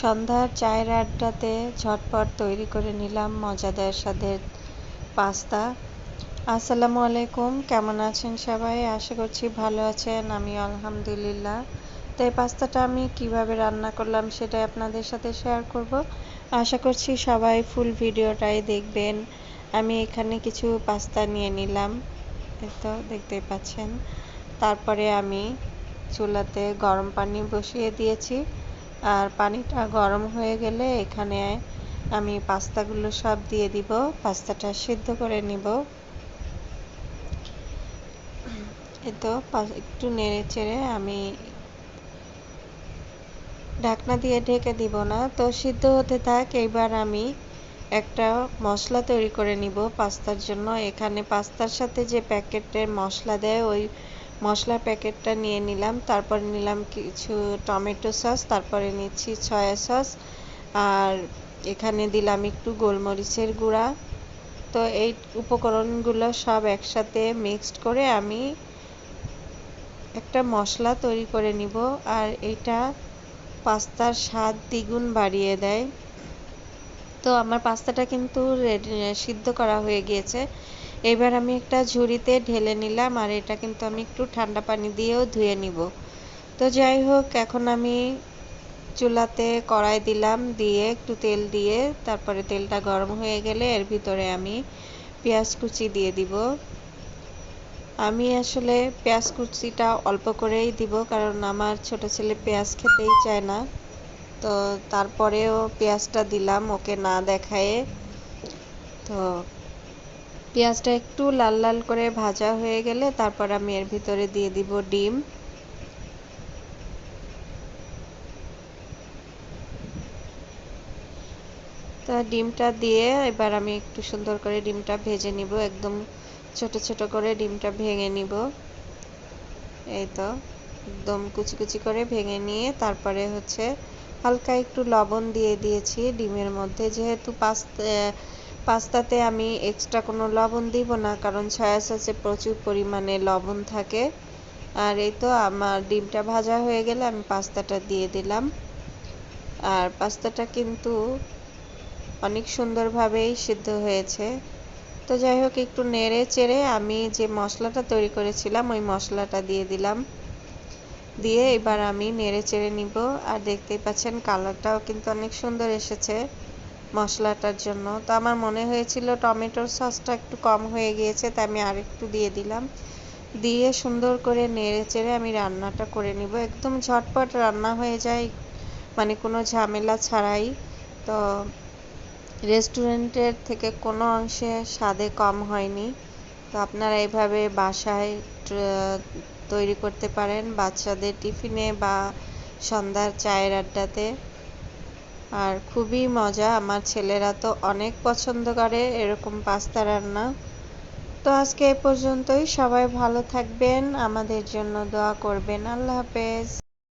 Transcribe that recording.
সন্ধ্যার চায়ের আড্ডাতে ঝটপট তৈরি করে নিলাম মজাদার স্বাদের পাস্তা। আসসালামু আলাইকুম, কেমন আছেন সবাই? আশা করছি ভালো আছেন, আমি আলহামদুলিল্লাহ। তো এই পাস্তাটা আমি কীভাবে রান্না করলাম সেটাই আপনাদের সাথে শেয়ার করব। আশা করছি সবাই ফুল ভিডিওটাই দেখবেন। আমি এখানে কিছু পাস্তা নিয়ে নিলাম তো দেখতেই পাচ্ছেন। তারপরে আমি চুলাতে গরম পানি বসিয়ে দিয়েছি। আর পানিটা গরম হয়ে গেলে এখানে আমি পাস্তাগুলো সব দিয়ে দিব। পাস্তাটা সিদ্ধ করে নিব। তো একটু নেড়ে চেড়ে আমি ঢাকনা দিয়ে ঢেকে দিব না। তো সিদ্ধ হতে থাক এইবার আমি একটা মশলা তৈরি করে নিব পাস্তার জন্য। এখানে পাস্তার সাথে যে প্যাকেটের মশলা দেয়, ওই মশলার প্যাকেটটা নিয়ে নিলাম। তারপর নিলাম কিছু টমেটো সস, তারপরে নিচ্ছি সয়া সস। আর এখানে দিলাম একটু গোলমরিচের গুঁড়া। তো এই উপকরণগুলো সব একসাথে মিক্সড করে আমি একটা মশলা তৈরি করে নিব। আর এটা পাস্তার স্বাদ দ্বিগুণ বাড়িয়ে দেয়। তো আমার পাস্তাটা কিন্তু সিদ্ধ করা হয়ে গিয়েছে। এবার আমি একটা ঝুড়িতে ঢেলে নিলাম আর এটা কিন্তু আমি একটু ঠান্ডা পানি দিয়েও ধুয়ে নিব। তো যাই হোক, এখন আমি চুলাতে কড়াই দিলাম, দিয়ে একটু তেল দিয়ে তারপরে তেলটা গরম হয়ে গেলে এর ভিতরে আমি পেঁয়াজ কুচি দিয়ে দিব। আমি আসলে পেঁয়াজ কুচিটা অল্প করেই দিব কারণ আমার ছোট ছেলে পেঁয়াজ খেতেই চায় না। তো তারপরেও পেঁয়াজটা দিলাম ওকে না দেখায়ে। তো পেঁয়াজটা একটু লাল লাল করে ভাজা হয়ে গেলে তারপর আমি এর ভিতরে দিয়ে দিব ডিম। তা ডিমটা দিয়ে এবার আমি একটু সুন্দর করে ডিমটা ভেজে নিব, একদম ছোট ছোট করে ডিমটা ভেঙে নিব। এই তো, একদম কুচি কুচি করে ভেঙে নিয়ে তারপরে হচ্ছে হালকা একটু লবণ দিয়ে দিয়েছি ডিমের মধ্যে, যেহেতু পাস্তা পাস্তাতে আমি এক্সট্রা কোনো লবণ দিব না, কারণ সয়া সসে প্রচুর পরিমাণে লবণ থাকে। আর এই তো আমার ডিমটা ভাজা হয়ে গেলে আমি পাস্তাটা দিয়ে দিলাম। আর পাস্তাটা কিন্তু অনেক সুন্দরভাবেই সিদ্ধ হয়েছে। তো যাই হোক, একটু নেড়ে চেড়ে আমি যে মশলাটা তৈরি করেছিলাম, ওই মশলাটা দিয়ে দিলাম। দিয়ে এবার আমি নেড়ে চেড়ে নিব। আর দেখতেই পাচ্ছেন কালারটাও কিন্তু অনেক সুন্দর এসেছে। মশলাটার জন্য। তো আমার মনে হয়েছিল টমেটোর সসটা একটু কম হয়ে গিয়েছে, তাই আমি আরেকটু দিয়ে দিলাম। দিয়ে সুন্দর করে নেড়ে চেড়ে আমি রান্নাটা করে নিব। একদম ঝটপট রান্না হয়ে যায় মানে কোনো ঝামেলা ছাড়াই। তো রেস্টুরেন্টের থেকে কোনো অংশে স্বাদে কম হয়নি। তো আপনারা এইভাবে বাসায় তৈরি করতে পারেন বাচ্চাদের টিফিনে বা সন্ধ্যার চায়ের আড্ডাতে। আর খুবই মজা। আমার ছেলেরা তো অনেক পছন্দ করে এরকম পাস্তা রান্না। তো আজকে এ পর্যন্তই। সবাই ভালো থাকবেন। আমাদের জন্য দোয়া করবেন। আল্লাহ হাফেজ।